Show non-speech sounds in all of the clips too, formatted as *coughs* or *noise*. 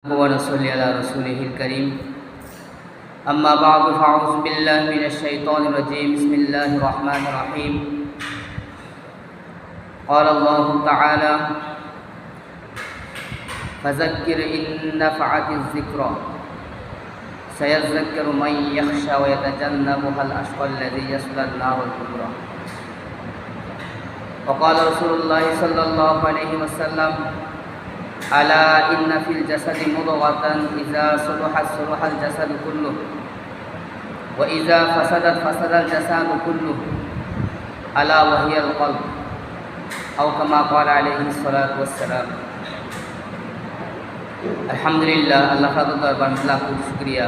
ونصلي على رسوله الكريم. أما بعد فأعوذ بالله من الشيطان الرجيم. بسم الله الرحمن الرحيم. قال الله تعالى فذكر إن نفعت الذكرى. سيذكر من يخشى ويتجنبها الأشقى الذي يصلى النار الكبرى. وقال رسول الله صلى الله عليه وسلم আলা ইন্না ফিল জাসাদি মুদগাতান ইযা সুলহাত সুলহাল জাসাদু কুল্লু ওয়া ইযা ফাসাদাত ফাসাদাল জাসাদু কুল্লু আলা ওয়া হিয়াল কলব। আও কামা ক্বালা আলাইহি সালাতু ওয়াসসালাম। আলহামদুলিল্লাহ, আল্লাহ পাকের দরবার লাখ শুকরিয়া।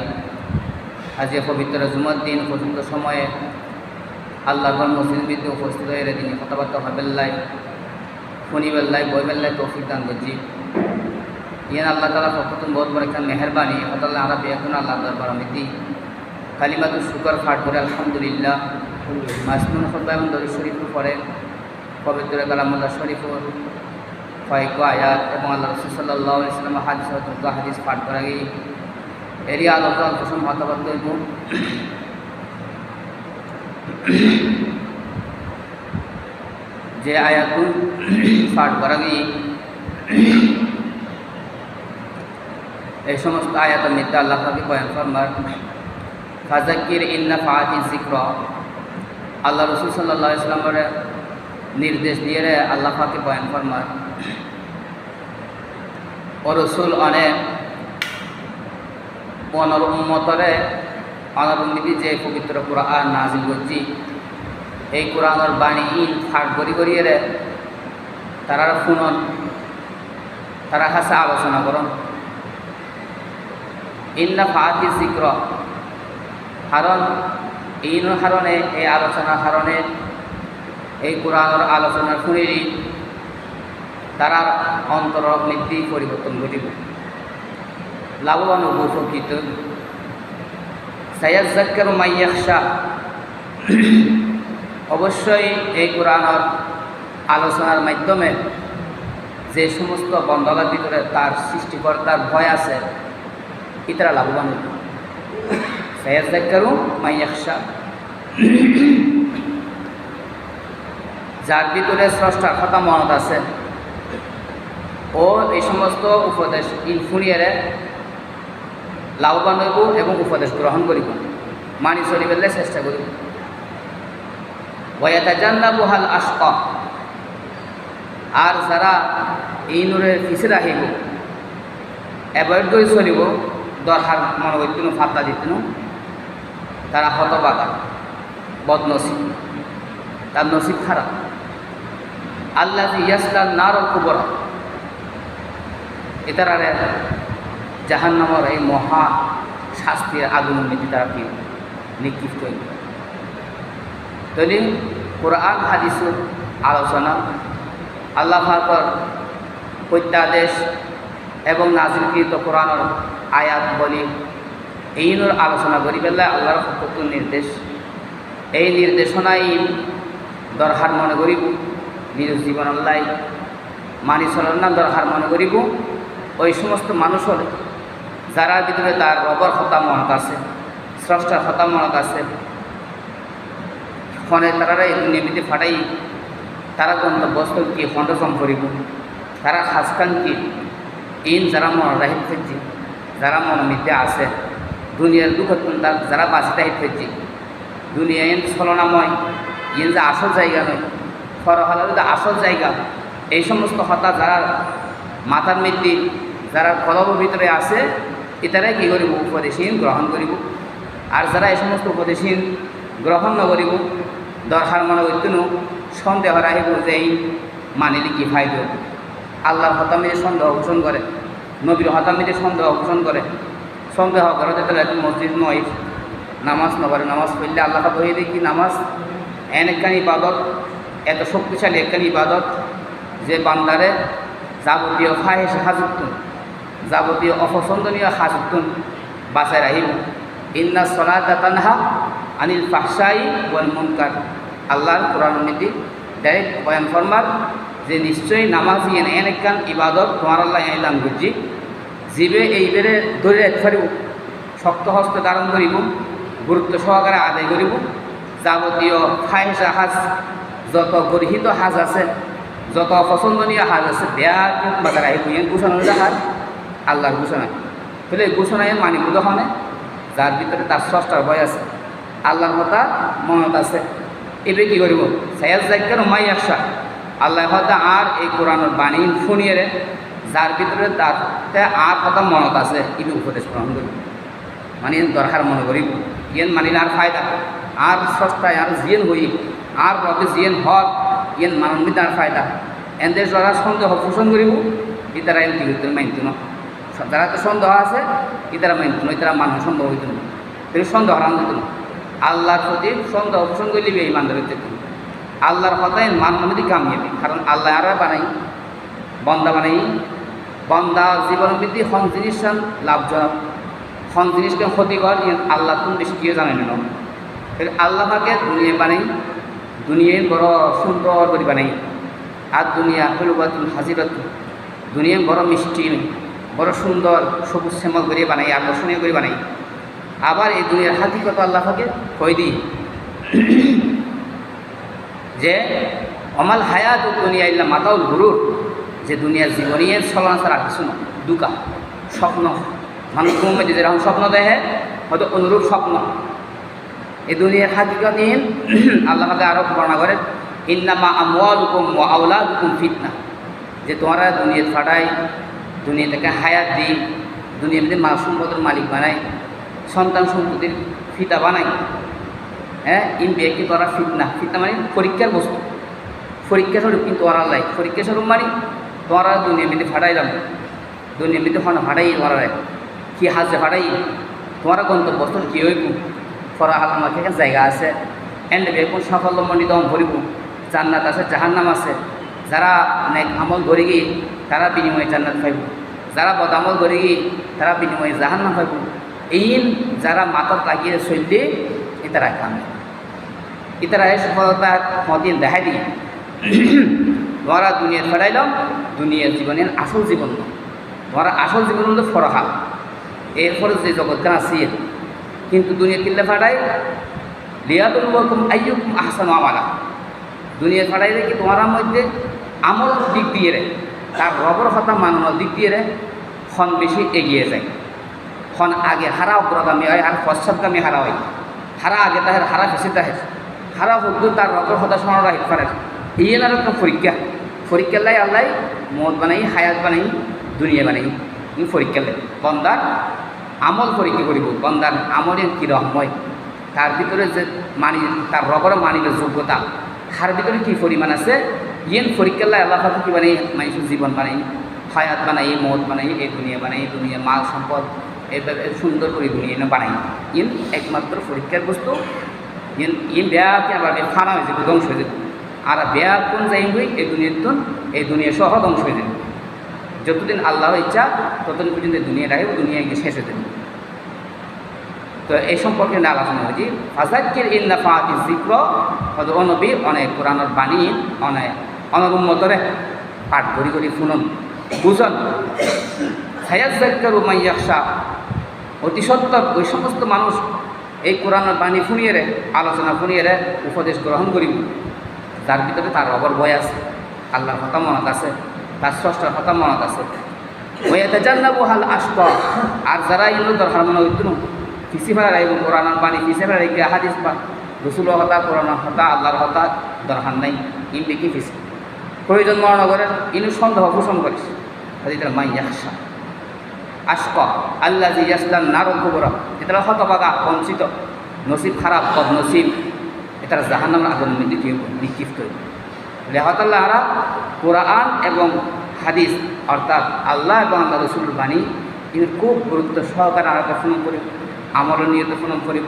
আজ পবিত্র জুমার দিন, পর্যন্ত সময়ে আল্লাহ মসজিদবিদ্যে উপস্থিত হয়ে দিনে কথাবার্তা হবেল্লায় ফণিবেল্লায় বইবেল্লায় তৌফিক দান করছি। ইয়ান আল্লাহ তালা ফকতুন বহুত বড় একটা মেহরবানি। হতাল্লাহ আরবি এখন আল্লাহ দরবার আমি কালিমাতু শুকর ফাট করে আলহামদুলিল্লাহ। মাসমুন খোদ্া এবং দরি শরীফুর পরে পবিত্র কালামুল্লাহ শরীফুর কয়েক আয়াত এবং আল্লাহ রসুল সাল্লাহ ইসলাম হাদিস দুর্গা হাদিস পাঠ করা গিয়ে এরই আলোচনা কুসুম মতাবদ্ধ হইব যে আয়াতুল পাঠ করা গিয়ে এই সমস্ত আয়াতের মধ্যে আল্লাহ পাকে বয়ান ফরমার ফাজাকির ইন্না ফাহাতি জিক্র আল্লাহ রসুল সাল্লাহ ইসলামের নির্দেশ দিয়ে রে আল্লাহ পাকে বয়ান ফরমার ও রসুল অনেক অনর উম্মতরে অনরমিতি যে পবিত্র কোরআন নাজিল করছি, এই কোরআনের বাণী ইন ফাট করি করিয়ে রে তারা শুনন তারা হাসা আলোচনা করন। ইন্না ফাহাতি জিক্র কারণ ইন কারণে এই আলোচনার কারণে এই কোরআনের আলোচনা শুনিলি তারার অন্তর নীতি পরিবর্তন ঘটিব। লাভবান উপকৃত। সায়াজ্জাক্কার মাইয়াকশা অবশ্যই এই কোরআনের আলোচনার মাধ্যমে যে সমস্ত বন্ধকার ভিতরে তার সৃষ্টিকর্তার ভয় আছে ইতারা লাভবান হতো হইব সায়াজ্জাক্কারু মাইয়াকশা যার ভিতরে স্রষ্টার কথা মনত আছে ও এই সমস্ত উপদেশ ইনফুনিয়ারে লাভবান হইব এবং উপদেশ গ্রহণ করিব মানি চলিবেলে চেষ্টা করিব ওয়াতা জান্না বহাল আশক আর যারা এই নূরের পিছে রাখিব অ্যাভয়েড করে চলিব দরকার মনে করতেন ফাত্তা দিতেন। তারা হতবাগা বদনসিব। তার নসিব খারাপ। আল্লাহ ইয়াসলার নার কুবর। এতারারে জাহান নামর এই মহা শাস্তির আগুন নীতি তারা কি নিক্ষিপ্ত হইল। কোরআন হাদিসুর আলোচনা, আল্লাহ ফাকর প্রত্যাদেশ এবং নাজিলকৃত কোরআনের আয়াত বলি। এইনুর আলোচনা করি পেলে আল্লাহর ফকতুর নির্দেশ। এই নির্দেশনাই দরকার মনে করিব, নিজ জীবন আল্লাহ মানি চলার নাম দরকার মনে করিব। ওই সমস্ত মানুষ হলে যারা ভিতরে তার রবর হতা মনত আছে, স্রষ্টার হতা আছে, ফোনে তারা এই নিমিতে ফাটাই তারা গন্তব্যস্থল কি খণ্ডসম করিব, তারা খাসখান কি, ইন যারা মন রাহিত যারা মনোমিতে আছে, দুনিয়ার দুঃখ যারা বাঁচি রাহিত ফেলছি, দুনিয়া ইন ছলনাময় ইন যে আসল জায়গা নয় ফরহালের যে আসল জায়গা, এই সমস্ত হতা যারা মাথার মধ্যে, যারা কলবের ভিতরে আছে এটারাই কী করিব? উপদেশহীন গ্রহণ করিব। আর যারা এই সমস্ত উপদেশহীন গ্রহণ নকরিব দরকার মনে করতেন সন্দেহ রাখিব যে এই মানিলে কি ফাইদ আল্লাহর হতামিতে সন্দেহ পোষণ করে। নবীর হতামিতে সন্দেহ পোষণ করে। সন্দেহ করে যাতে একজন মসজিদ নয়। নামাজ নগরে নামাজ পড়লে আল্লাহ বই দেখি নামাজ? এন একখানি ইবাদত, এত শক্তিশালী একখানি ইবাদত যে বান্দারে যাবতীয় ফাহেস হাজুতুন যাবতীয় অপছন্দনীয় হাজুতুন বাঁচায় রাহিব ইন্না সলাতা তানহা আনিল ফাহসাই ওয়াল মুনকার। আল্লাহর কোরআন নীতি ডাইরেক্ট বয়ান ফরমার যে নিশ্চয়ই নামাজ এন একখান ইবাদত তোমার আল্লাহ এলাম বুঝছি জীবে এইবারে ধরে পারিব। শক্ত হস্ত ধারণ করিব। গুরুত্ব সহকারে আদায় করিব। যাবতীয় ফাইসা হাজ, যত গর্হিত হাজ আছে, যত অপছন্দনীয় হাজ আছে বেয়া বাজার আহিব ইয়ান ঘোষণা হাজ, আল্লাহর ঘোষণা। তাহলে ঘোষণায় মানিব দহনে যার ভিতরে তার স্রষ্টার ভয় আছে, আল্লাহর কথা মনত আছে। এবার কি করিব? সায়াজ জায়গার মাই একসা আল্লাহ কথা আর এই কোরআনের বাণী শুনিয়ে যার ভিতরে তাতে আর কথা মনত আছে ইবি উপদেশ গ্রহণ করিব মানে দরকার মনে করিব ইয়েন মানিলে আর ফায়দা আর সস্তায় আর জিয়েন হই আর রবে জিয়েন হর ইয়েন মানবিত আর ফায়দা এদের যারা সন্দেহ পোষণ করিব ইতারা এন কি মানত না। যারা তো সন্দেহ আছে ইতারা মানত না। ইতারা মানুষ সন্দেহ হইত না সন্দেহ হারান হইত না আল্লাহর প্রতি সন্দেহ পোষণ করলে ইমানদার হইতে আল্লাহর কথায় মান মনে কামিয়াবি কারণ আল্লাহ আর বানাই, বন্দা বানাই। বন্দা জীবন বৃদ্ধি হন জিনিস লাভজনক। হন জিনিসকে ক্ষতিকর আল্লাহ তুমি বেশি কেউ জানেন না। আল্লাহ পাকে দুনিয়া বানাই, দুনিয়ায় বড় সুন্দর করে বানাই। আর দুনিয়া হলুবাতুল হাজিরত। দুনিয়া বড় মিষ্টি, বড় সুন্দর সবুজ শ্যামল করে বানাই, আকর্ষণীয় করে বানাই। আবার এই দুনিয়ার হাকিকত আল্লাহ পাকে কই দিই যে অমাল হায়াত দুনিয়া ইল্লা মাতাউল গুরুর, যে দুনিয়ার জীবনী এর চলনা ছাড়া কিছু না। দুকা, স্বপ্ন। মানুষ ঘুমে যে যেরকম স্বপ্ন দেখে, হয়তো অনুরূপ স্বপ্ন। এই দুনিয়ার হাকিকতহীন *clears throat* আল্লাহ পাকে আরও বর্ণনা করেন, ইন্নামা হুকুম ওয়া আউলাদ হুকুম ফিতনা। যে তোমরা দুনিয়া ফাটাই, দুনিয়া থেকে হায়াত দিই, দুনিয়ার মধ্যে মাল সম্পদের মালিক বানাই সন্তান সম্পত্তির ফিতা বানাই। হ্যাঁ ইন বিয়ে তোরা ফিতনা ফিতনা মানে পরীক্ষার বস্তু। পরীক্ষা স্বরূপ কিন্তু ওরা লাই পরীক্ষা স্বরূপ মানে তোরা দুনিয়া মিলে ফাটাইলাম দুনিয়া মিলে হন ফাটাই তোরা কি হাজে ফাটাই তোমারা গন্তব্যস্থল কি হইব? ফরা হালামা থেকে জায়গা আছে। এন্ড সাফল্য মণ্ডিত ভরিব। জান্নাত আছে, জাহান্নাম আছে। যারা নেক আমল ধরে গিয়ে তারা বিনিময়ে জান্নাত পাইব। যারা বদামল ধরে গিয়ে তারা বিনিময়ে জাহান্নাম পাইব। এই যারা মাতত লাগিয়ে চললে ইতারা কামে ইতারা সফলতা মদিন দেখাই দিই। *coughs* তোমরা দুনিয়া ফেরাইলাম দুনিয়ার জীবনের আসল জীবন। তোমরা আসল জীবন হলো ফরহা। এরপরে যে জগৎখান আছে কিন্তু দুনিয়া কিল্লে ফাটাই লিয়াতুল ওয়াকুম আইয়ুকুম আহসানু আমালা। দুনিয়া ফাটাই কি তোমার মধ্যে আমল দিক দিয়ে রে তার রবর হতা মানানোর দিক দিয়ে রে খন বেশি এগিয়ে যায়। খন আগে হারা অগ্রগামী হয় আর পশ্চাৎগামী হারা হয়। হারা আগে তাহের হারা বেশি তাহের। হারা হুদ্দু তার রবর হতা শোনা রাখতে পারে। এই আর একটা পরীক্ষা। পরীক্ষা লাই আল্লাহ মদ বানাই, হায়াত বানাই, দুনিয়া বানাই। ই পরীক্ষা লাই। বন্দার আমল পরীক্ষা করিব। বন্দার আমলের কীরকম হয়? তার ভিতরে যে মানি, তার রবর মানিলের যোগ্যতা। তার ভিতরে কী পরিমাণ আছে? ইয়েন পরীক্ষা লাই আল্লাহ কি বানাই? মানুষের জীবন বানাই, হায়াত বানাই, মদ বানাই, এই দুনিয়া বানাই, দুনিয়া মাল সম্পদ এইভাবে সুন্দর করে দুনিয়া বানাই। ইন একমাত্র পরীক্ষার বস্তু ইন বেয়াকে আবার ফানা হয়ে যাবে ধ্বংস হয়ে যাবে আর বেয়া কোন যাইবই এই দুনিয়ার তুন এই দুনিয়া সহ ধ্বংস হয়ে যাবে। যতদিন আল্লাহ ইচ্ছা, ততদিন পর্যন্ত দুনিয়া রাখব দুনিয়া গিয়ে শেষ হয়ে তো এই সম্পর্কে নিয়ে আলোচনা হয়েছি ফাজাক্কির ইন্না ফাতি জিক্র হয়তো অনবীর অনেক কোরআনের বাণী, অনেক অনরুন্মতরে পাঠ করি করি শুনুন। বুঝন। সায়াজ জাক্কার উমাইয়াকশা অতি সত্তর, ওই সমস্ত মানুষ এই কোরআনের বাণী শুনিয়ে আলোচনা শুনিয়ে উপদেশ গ্রহণ করিব যার ভিতরে তার অবর বয় আছে আল্লাহর মনত আছে তার কথা মনত আছে। ওয়াতে জান্নাবু হাল আসত আর যারা ইলো দরকার মনে হইতো ফিসি ফেলার আইব কোরআনের বাণী ফিসি ফেলার আইকে হাদিস বা রসুলের হতা কোরআনের হতা আল্লাহর হতা দরকার নাই ইন দেখি ফিসি প্রয়োজন মরণ করে ইনু সন্দেহ পোষণ করিস মাই ইয়াসা আশক আল্লাহ ইয়াসলাম নারক কুবরা এটা হতবাগা বঞ্চিত। নসিব খারাপ বদ নসিব এটা জাহান্নামের আগুন নিক্ষিপ্ত। লেহতাল্লাহ আরা কোরআন এবং হাদিস, অর্থাৎ আল্লাহ এবং আল্লাহ রসুল বাণী, এর খুব গুরুত্ব সহকারে আরাকে ফোন করিব আমলের নিয়ত ফোন করিব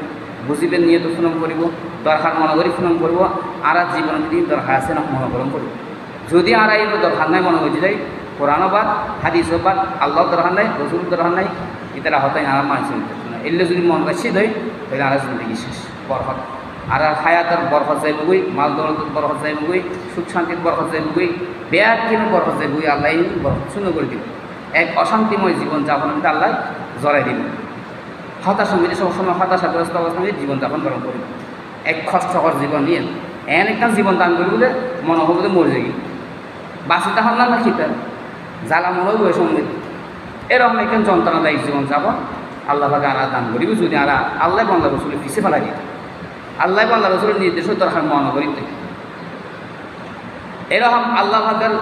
বুঝিবেন নিয়ত ফোন করিব, দরকার মনে করি ফোন করব, আর জীবন যদি দরকার আছে না মনোকরণ করিব যদি আর এই দরকার নাই, মনে হয়েছে যাই কোরআনও বাদ, হাদিস বাদ আল্লাহ দরকার নাই রসুল দরকার নাই ইতারা হতাই আর মানুষ এলে যদি মন বেশি দেয়, তাহলে আর জিন্দগি শেষ, বরফত। আর হায়াতের বরফত যাইবগৈ মাল দৌলতত বরফত যাইবগৈ সুখ শান্তিত বরফত যাইবগৈ বেয়া কিনো বরফত যাইবগৈ আল্লাহ বরফত শূন্য করে দিব। এক অশান্তিময় জীবন যাপন আমি আল্লাহ জড়াই দিব। হতাশা মিলে সবসময় হতাশাগ্রস্ত অবস্থা নিয়ে জীবনযাপন গ্রহণ করি এক কষ্টকর জীবন নিয়ে এন একটা জীবন দান করি বলে মনে হবে মরে যাই। বাসিটা হল না খিতার জ্বালা মনে হইব সমৃদ্ধ এরকম একজন যন্ত্রণাদায়ী জীবন যাপন আল্লাহ ভাগে আরা দান করিব যদি আরা আল্লাহ বাংলা রসুলের পিছিয়ে ফেলা দিত আল্লাহ বাংলা রসুলের নির্দেশ দরকার মনে করিতে এরকম আল্লাহ ভাগের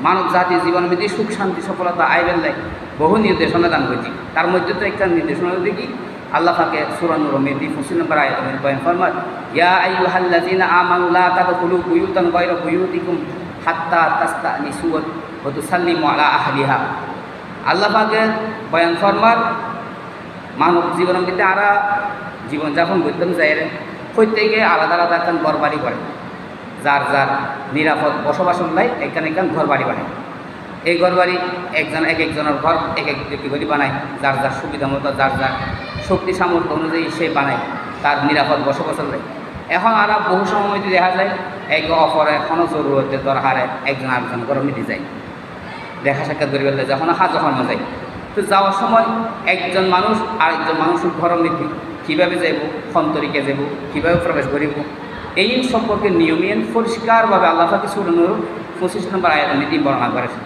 মানব জাতি জীবনবিধি সুখ, শান্তি, সফলতা আইবেল লাই বহু নির্দেশনা দান করেছি তার মধ্যে তো একটা নির্দেশনা দেখি আল্লাহ ফাকে সুরানুর মেদি ফুসিন নম্বর আয়াত বয়ান ফরমাত ইয়া আইয়ুহাল্লাযিনা আমানু লা তাদখুলু বুয়ুতান গায়রা বুয়ুতিকুম হাত্তা তাস্তানিসু ওয়া তুসাল্লিমু আলা আহলিহা। আল্লাহ পাকে বয়ান ফরমাত মানব জীবনের মধ্যে আরা জীবনযাপন করতাম যাই প্রত্যেকে আলাদা আলাদা একখান ঘর বাড়ি করে। যার যার নিরাপদ বসবাস নাই, এখানে এখান ঘর বাড়ি বানায়। এই ঘর বাড়ি একজন এক একজনের ঘর এক এক ব্যক্তি করে বানায়। যার যার সুবিধা মতো, যার যার শক্তি সামর্থ্য অনুযায়ী সে বানায়। তার নিরাপদ বসবাস দেয় এখন আর বহু সময় দেখা যায়, একে অপরে এখনও জরুরতের দরকারে একজন আরেকজন ঘর মিটে যায়। দেখা সাক্ষাৎ করে ফেললে যখন হা যখন যায়। তো যাওয়ার সময় একজন মানুষ আরেকজন মানুষের ঘর নীতি, কীভাবে যাইব সন্তরিকে যাব কীভাবে প্রবেশ করিব, এই সম্পর্কে নিয়মিয়ান পরিষ্কারভাবে আল্লাহ ফাঁকি সুরানোর পঁচিশ নম্বর আয়াত নীতি বর্ণনা করেছে।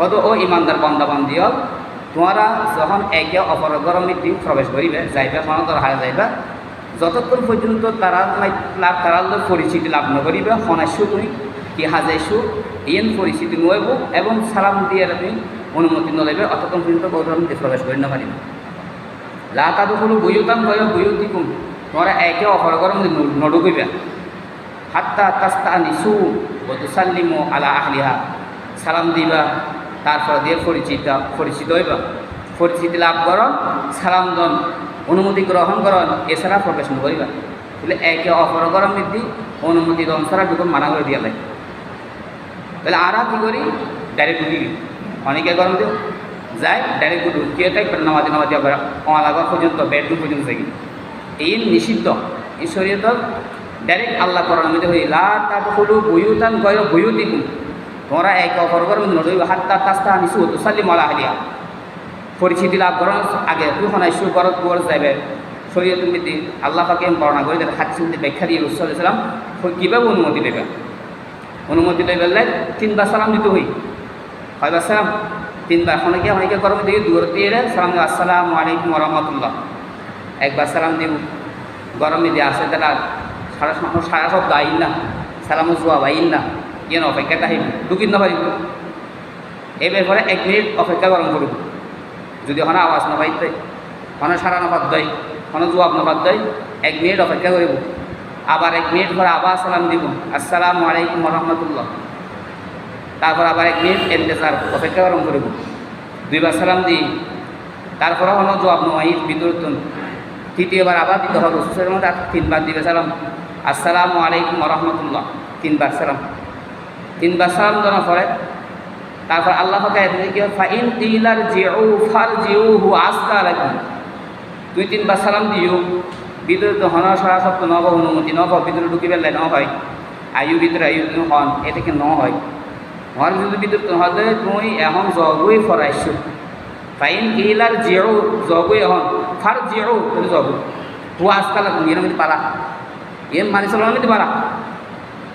কত, ও ইমানদার বন্দাবান্দিও, তোমরা যখন একে অপর গরম নীতি প্রবেশ করিবে, যাইবে সনতর হারে যাইবে, যতক্ষণ পর্যন্ত তারা তারা পরিচিতি লাভ নকরিবে হনাইছো তুমি কি হাজাইছো ইয়েন পরিচিতি নইব এবং সালাম দিয়ে তুমি অনুমতি নলাইবে অতক্ষণ পর্যন্ত গৌরব নীতি প্রবেশ করি না পারিবে। লাতাদু হলো বইতাম গয় বইতি কুম তোমরা একে অপর গরম নডুকিবে হাত্তা তাস্তা নিসু বতুসাল্লিমু আলা আহলিহা, সালাম দিবা, তারপর দিয়ে পরিচিত পরিচিত হইবা। পরিচিতি লাভ কর, সালাম দন অনুমতি গ্রহণ করন এছাড়া প্রবেশ নকরিবা তাহলে একে অপর গরম বৃদ্ধি অনুমতি দন ছাড়া ঢুকুন মানা করে দিয়া লাগে তাহলে আরা কী করি? ডাইরেক্ট ঢুকি অনেকে গরম দিও যাই ডাইরেক্ট গুড কে টাইপ নামাজি নামাজি আবার অমালাগা পর্যন্ত বেডরুম পর্যন্ত যাই এই নিষিদ্ধ। এই শরীয়ত ডাইরেক্ট আল্লাহ করার মধ্যে হই লা তা হলু বইউতান গয় বইউতিকুম তোমরা একে অপরগর মধ্যে নড়ই হাত্তা তাস্তা নিসু তো সাল্লি মালা হালিয়া পরিচিতি লাভ করার আগে তুই হনাই শু করত কুয়ার যাবে শরীয়ত নীতি আল্লাহ বর্ণনা করে দেবে হাদিস ব্যাখ্যা দিয়ে রসুলাম কীভাবে অনুমতি দেবে অনুমতি দেবে তিনবার সালাম দিতে হই। কয়বার সালাম? তিনবার। অনেকে অনেকে গরম দিকে দূর দিয়ে সালাম দিব। আসসালামু আলাইকুম রহমতুল্লাহ। একবার সালাম দিব। গরমে দিয়ে আসে তারা সারা সারা সব দাইন না। সালামও জোয়া বাইন না। ইয়ে অপেক্ষা তাহিব ঢুকিন না পারিব। এই ব্যাপারে এক মিনিট অপেক্ষা গরম করব। যদি ওখানে আওয়াজ না পাইতে ওখানে সারা নফাত দেয় ওখানে জবাব নফাত দেয়, এক মিনিট অপেক্ষা করিব। আবার এক মিনিট পরে আবার সালাম দিব। আসসালামু আলাইকুম রহমতুল্লাহ। তারপর আবার এক মিনিট এন্তেজার অপেক্ষা গরম করিব দুইবার সালাম দিই। তারপরে কোনো জবাব নয় বিদ্যুৎ তৃতীয়বার আবার দিতে হবে। রসুলের মধ্যে তিনবার দিবে সালাম। আসসালামু আলাইকুম রহমতুল্লাহ। তিনবার সালাম। তিনবার সালাম দেওয়ার পরে তারপর আল্লাহ কি ফাইন তিলার জিউ ফার জিউ হু আস্তা রাখি দুই তিনবার সালাম দিও। ভিতরে তো হন সারা সপ্তাহ নব অনুমতি, নব ভিতরে ঢুকি পেলে ন হয় আয়ু ভিতরে আয়ু হন, এ থেকে ন হয় হন যদি ভিতরে হলে তুই এখন জগুই ফরাইছো ফাইন ইলার জিও জগুই এখন ফার জিও তুমি জগু। হু আজকাল মধ্যে পারা এম মানে চলার মধ্যে পারা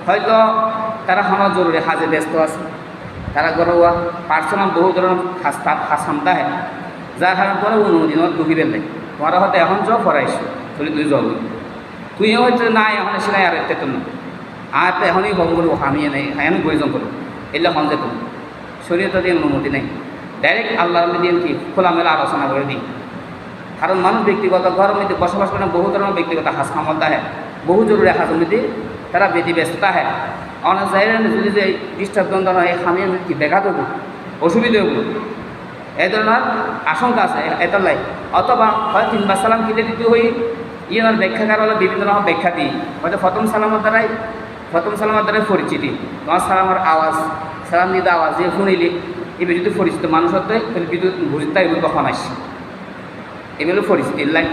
হয়তো তারা হন জরুরি, হাজে ব্যস্ত আছে। তারা ঘরোয়া পার্সোনাল বহু ধরনের হাস্তা হাসামতা হয় যার কারণে পরে অনুমতি তোমার ঢুকি পেলে তোমার হয়তো এখন জ ফরাইছো তুই তুই জগ তুই হয়তো না এখন এসে নাই আর এতে তো না আর এখনই ভঙ্গ করব আমি নেই এখন প্রয়োজন করব এলে হন যেত শরীয়ত দিয়ে অনুমতি নেই ডাইরেক্ট আল্লাহর মধ্যে কি খোলামেলা আলোচনা করে দিই কারণ মানুষ ব্যক্তিগত ঘরের মধ্যে বসবাস করে বহু ধরনের ব্যক্তিগত হাস ক্ষমতা হয় বহু জরুরি হাসের মধ্যে তারা বেদি ব্যস্ততা হয় অনেক জায়গায় যদি যে ডিস্টার্ব দ্বন্দ্ব হয় খামিয়ে কি ব্যাঘাত হব অসুবিধা হব এই ধরনের আশঙ্কা আছে এটার লাই অথবা হয় তিনবার সালাম কিনে দিতে হই ইয়ার ব্যাখ্যাকার হলে বিভিন্ন রকম ব্যাখ্যা দিই হয়তো প্রথম সালামের দ্বারাই প্রথম সালামের দ্বারাই পরিচিতি। তোমার সালামের আওয়াজ, সালাম দিতে আওয়াজ দিয়ে শুনিলি এবার যদি পরিচিত মানুষ হতে তাহলে বিদ্যুৎ বুঝতে এগুলো কখন আসছে? এগুলো পরিচিতির লাইন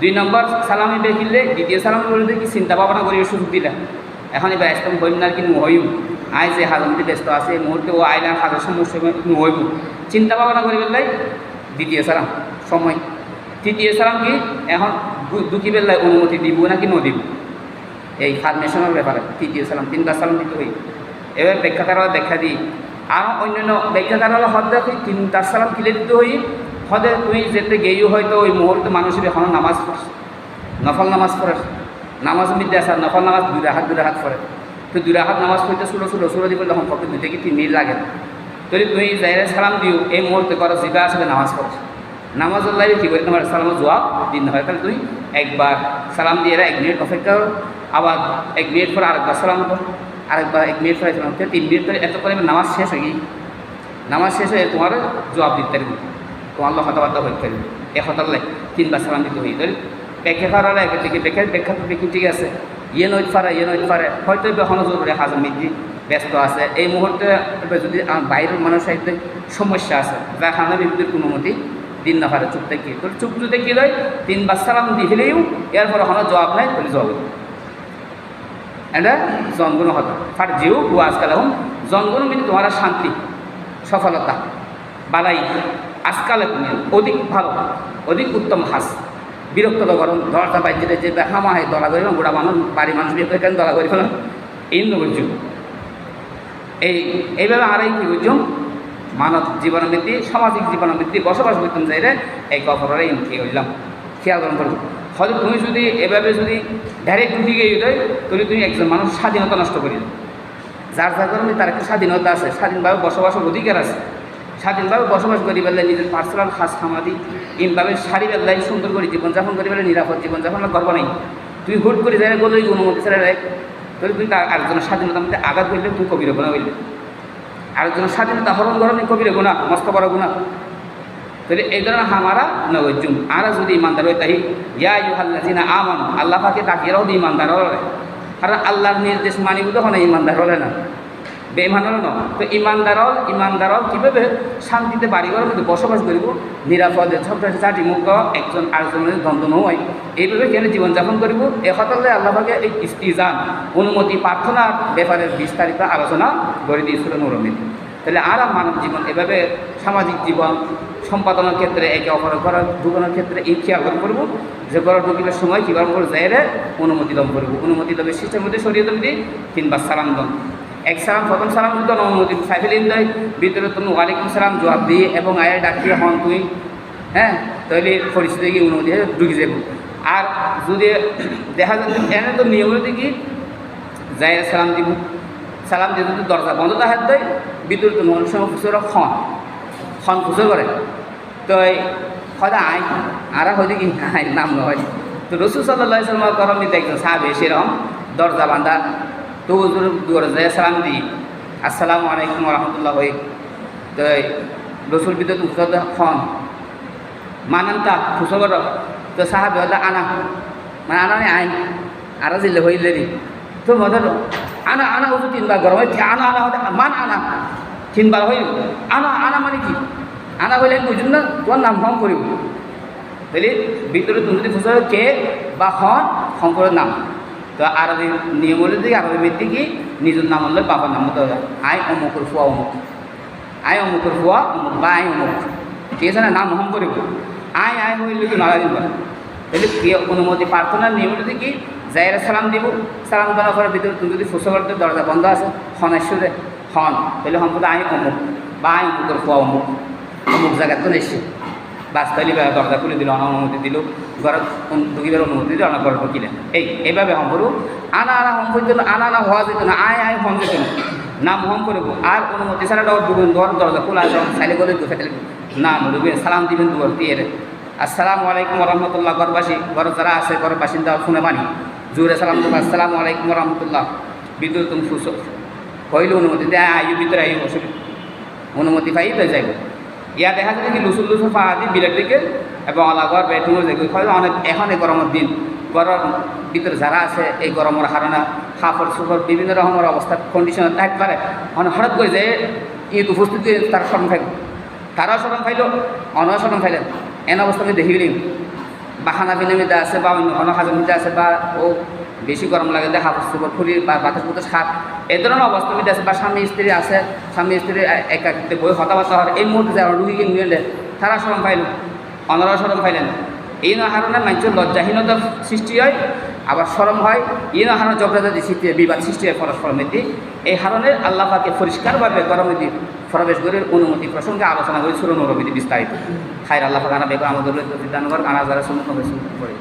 দুই নম্বর, সালামে বেকিলে দ্বিতীয় সালাম বলে কি চিন্তা ভাবনা করি সুযোগ দিলা। এখন এবার আসতাম হইম না কিন্তু হইম আই যে হাজমতি ব্যস্ত আছে, এই মুহূর্তে ও আইলে হাজার সমস্যা হইব চিন্তা ভাবনা করি বেলায় দ্বিতীয় সালাম, সময়। তৃতীয় সালাম কি? এখন দু- দুটি বেলায় অনুমতি দিব নাকি ন দিব? এই ফার্মেশনের ব্যাপারে তৃতীয় সালাম তিনবার সালাম দিতে হই এবার ব্যাখ্যাকাররা ব্যাখ্যা দিই। আর অন্যান্য ব্যাখ্যাকাররা হদে তিন তার সালাম কিলে দিতে হই হদে তুই যেতে গেইও হয়তো ওই মুহূর্তে মানুষের এখন নামাজ পড়ছে। নফল নামাজ পড়ে। নামাজ মিদ্যে আসার নফল নামাজ দুই হাত দুই হাত পড়ে। তো দুই হাত নামাজ পড়তে ষোলো ষোলো ষোলো দিব তখন কত দুই থেকে তিন মিনিট লাগে তৈরি তুমি যাইরে সালাম দিও, এই মুহূর্তে করো জিবা আসলে নামাজ পড়ছে। নামাজ আল্লাহ কী করে তোমার সালাম জবাব দিন হয়। তাহলে তুই একবার সালাম দিয়ে এক মিনিট অপেক্ষা করো। আবার এক মিনিট পরে আরেকবার সালাম করো। আরেকবার এক মিনিট পরে সালাম তিন মিনিট পরে এত করে নামাজ শেষ হয়ে গিয়ে নামাজ শেষ হয়ে তোমার জবাব দিতে পারবি তোমার কথাবার্তা হইতে পারবি এক হতাল্লাই তিনবার সালাম দিতে হই ধরি ব্যাখ্যা করার একে থেকে ব্যাখ্যা তো ব্যাখ্যা ঠিক আছে। ইয়ে নইতে পারে ইয়ে নইতে পারে হয়তো এখনও জরুরি হাজার মিদ্দি ব্যস্ত আছে। এই মুহূর্তে যদি বাইরের মানুষ একটু সমস্যা আছে যা খানা কোনো মতেই দিন না পারে চুপ থেকে। তোর চুপ যদি কি লয় তিনবার সালাম দি ফেলেও এরপর এখনও জবাব নাই তোর জবাব এটা জনগণ হতো। ফার যেও ও আজকাল এখন জনগণ মিলে তোমার শান্তি, সফলতা, বালাই, আজকাল অধিক ভালো, অধিক উত্তম হাস। বিরক্ত গরম, দরজা বাইরে যে হামা হয়, দলা করি গোড়া মানুষ বাড়ি মানুষ বিয়ে করে কেন দলা করি ফেলাম? এই বুঝছ এই এইভাবে আর এই কি বুঝছ? মানব জীবনবৃত্তি, সামাজিক জীবনবৃত্তি, বসবাস করতাম যাইরে এই কফরের কি হইলাম। খেয়াল করুন করব হয়তো তুমি যদি এভাবে যদি ডাইরেক্ট ঢুকে গিয়ে দেয় তাহলে তুমি একজন মানুষ স্বাধীনতা নষ্ট করি। যার যার কারণে তার একটা স্বাধীনতা আছে, স্বাধীনভাবে বসবাসের অধিকার আছে। স্বাধীনভাবে বসবাস করি বেলায় নিজের পার্সোনাল খাস খামাদি ইনভাবে সারি বেলায় সুন্দর করে জীবনযাপন করি বেলায় নিরাপদ জীবনযাপন গর্ব নেই। তুই হুট করে যাই বলে অনুমতি ছেড়ে তাহলে তুই তার আরেকজনের স্বাধীনতার মধ্যে আঘাত করলে তুই কবির গুণা বললে আরেকজনের স্বাধীনতা হরণ ধরনের কবির গুণা, মস্ত বড় গুণা। তাহলে এই ধরনের হামারা নবজুম আরা যদি ইমানদার হয় তাই ইয়া ইউহাল্লাজিনা আমান, আল্লাহ পাকে ডাকিয়েরাও দি ইমানদার হলে কারণ আল্লাহর নির্দেশ মানিব তখন ইমানদার হলে না। বেইমান হল না। তো ইমানদার হল ইমানদার হল কীভাবে শান্তিতে বাড়ি ঘর কিন্তু বসবাস করিব নিরাপদে ছোট চাটি মুক্ত একজন আরেকজনের দ্বন্দ্ব নয় এইভাবে কেন জীবনযাপন করিব এ হতালে আল্লাহ পাকে এই ইস্তিজান, অনুমতি প্রার্থনার ব্যাপারে বিস্তারিত আলোচনা করে দিয়েছিল নরমিত তাহলে আর মানব জীবন এভাবে সামাজিক জীবন সম্পাদনের ক্ষেত্রে একে অপরের করার ঢুকানোর ক্ষেত্রে এই খেয়াল করব যে করার ঢুকিবার সময় কীভাবে করে অনুমতি দম করব অনুমতি দমের সিস্টেমের মধ্যে সরিয়ে দম কিংবা সালাম দম। এক সালাম প্রথম সালাম দিত অনুমতি সাইফেলিন দেয় ভিতরে তুমি ওয়ালাইকুম সালাম জবাব দিয়ে এবং আয়ের ডাকিয়ে হন তুই? হ্যাঁ তাহলে পরিস্থিতি গিয়ে অনুমতি ঢুকে যাব। আর যদি দেখা যাচ্ছে এনে তো নিয়ম হচ্ছে কি যাই সালাম দিব। সালাম দিয়ে যদি দরজা বন্ধ তাহার তো মন সময় ফুসের খন খন ফুসে করে। তো হয়তো আই, আর হয়তো কি নাম নয় তো রসুল সাল্লাহ সাল্লাম করমনি দেখছেন সাহাবে সেরকম দরজা বান্ধা তো হুজুর দরজায় সালাম দিই। আসসালামু আলাইকুম রহমতুল্লাহ হই তো রসুল তো ফুসে খন মানান্তা ফুসে কর তো সাহাবে হলে আনা। মানে আনা আই আর জিল্লে হইলে তো মজার আনা আনা হুজুর তিনবার গরম হয় আনা আনা হতে মান আনা। তিনবার হইল। আনা আনা মানে কি? আনা হইলে বুঝুন না, তোমার নাম ফর্ম করিব। তাহলে ভিতরে তুমি যদি বুঝো কে বা হন শঙ্করের নাম। তো আরবি নিয়ম হলে দিকে আরবি ভিত্তি কি নিজের নাম হলে বাবার নাম হতে হবে। আই অমুকের ফুয়া অমুক। আই অমুকের ফুয়া অমুক বা আই অমুক। ঠিক আছে না? নাম হম করিব আই আই হইলে কি নালা দিন তাহলে অনুমতি প্রার্থনার নিয়ম হলে কি যাইরা সালাম দিব। সালাম দেওয়ার পরে ভিতরে তুমি যদি ফুসো করতে, দরজা বন্ধ আছে হনেশ্বরে হন। তাহলে সম্পদ আই অমুক বা আই অমুকের ফুয়া অমুক। অমুক জায়গায় তো নিশ্চয় বাস তাহলে দরজা খুলে দিল অনা অনুমতি দিল ঘরত ঢুকিবার অনুমতি দিল অনা ঘর ঢুকিলেন। এই এইভাবে হম করু, আনা আনা হম করতে আনা আনা হওয়া যেত না, আয় আয় হম যেত নাম হম করব আর অনুমতি ছাড়া ডর ঢুকবেন ঘর, দরজা খোলা আছে সাইলে ঢুকে ফেলবেন। নাম ঢুকবেন সালাম দিবেন দুয়ার দিয়ে আসসালামু আলাইকুম রহমতুল্লাহ ঘরবাসী, ঘর যারা আছে, ঘর বাসিন্দা, শুনে পানি জোরে সালাম আসসালামু আলাইকুম রহমতুল্লাহ বিদ্যুৎ তুমি ফুস হইলে অনুমতি দেয় আয়ু ভিতরে আয়ু অসুবিধা অনুমতি পাই তো যাইব। ইয়া দেখা যায় কি লুসুল পাড়া দিন বিরাট দিকে এবং আলাগর বেডরুমের জায়গা অনেক এখন এই গরমের দিন। গরম ভিতরে যারা আছে, এই গরমের কারণে হাফর, সুফর, বিভিন্ন রকমের অবস্থা কন্ডিশন পারে মানে হঠাৎ করে যে ঈদ উপস্থিতি, তার স্মরণ খাইল। তারাও স্মরণ খাইল, অনও স্মরণ খাইলেন। এন অবস্থা আমি দেখি গেলি বাহানা বিনামিতে আছে বা অন্য অন্য হাজমিতে আছে বা ও বেশি গরম লাগে হাফ সুপর ফুরি বা বাতাস বুতাস খাত এই ধরনের অবস্থা আছে বা স্বামী স্ত্রী আছে, স্বামী স্ত্রী একাকিতে বই হতাবাতা হয় এই মুহূর্তে যারা রুগীকে নিয়ে তারা সরম পাইল অনরা সরম পাইলেন। এই না হারণে মানুষের লজ্জাহীনতার সৃষ্টি হয়, আবার সরম হয়। এই হারণে জবরাজাদি সৃষ্টি হয়, বিবাদ সৃষ্টি হয় পরস্পর মধ্যে। এই হারণে আল্লাহ পাকে পরিষ্কারভাবে গরমতি প্রবেশ করে অনুমতি প্রসঙ্গে আলোচনা করে সুরন নরমিতি বিস্তারিত। খায়ের আল্লাহ আনা বেগর আমাদের দানগর আনা যারা করে